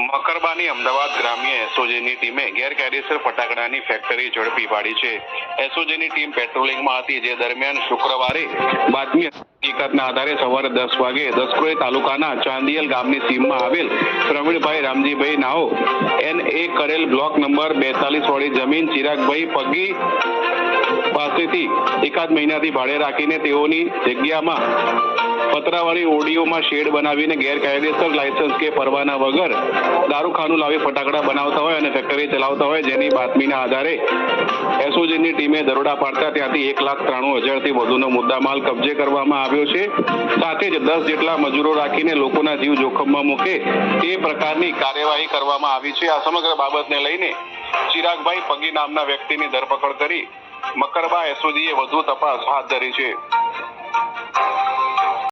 જિલ્લાની અમદાવાદ ગ્રામ્ય એસઓજીની ટીમે ગેરકાયદેસર ફટાકડાની ફેક્ટરી ઝડપી પાડી છે. એસઓજીની ટીમ પેટ્રોલિંગમાં હતી જે દરમિયાન શુક્રવારે બાતમી હકીકતના આધારે સવારે દસ વાગે દસક્રોઈ તાલુકાના ચાંદિયલ ગામની સીમમાં આવેલ પ્રવીણભાઈ રામજીભાઈ નાઓ એન એ કરેલ બ્લોક નંબર બેતાલીસ વાળી જમીન ચિરાગભાઈ પગી પાસેથી એકાદ મહિનાથી ભાડે રાખીને તેઓની જગ્યામાં પતરાવાળી ઓડીઓમાં શેડ બનાવીને ગેરકાયદેસર લાયસન્સ કે પરવાના વગર દારૂખાનું લાવી ફટાકડા બનાવતા હોય અને ફેક્ટરી ચલાવતા હોય, જેની બાતમીના આધારે એસઓજીની ટીમે દરોડા પાડતા ત્યાંથી એક લાખ ત્રાણું હજારથી વધુનો મુદ્દામાલ કબજે કરવામાં આવ્યો છે. સાથે જ દસ જેટલા મજૂરો રાખીને લોકોના જીવ જોખમમાં મૂકે તે પ્રકારની કાર્યવાહી કરવામાં આવી છે. આ સમગ્ર બાબતને લઈને ચિરાગભાઈ પગી નામના વ્યક્તિની ધરપકડ કરી મકરબા એસઓજીએ વધુ તપાસ હાથ ધરી છે.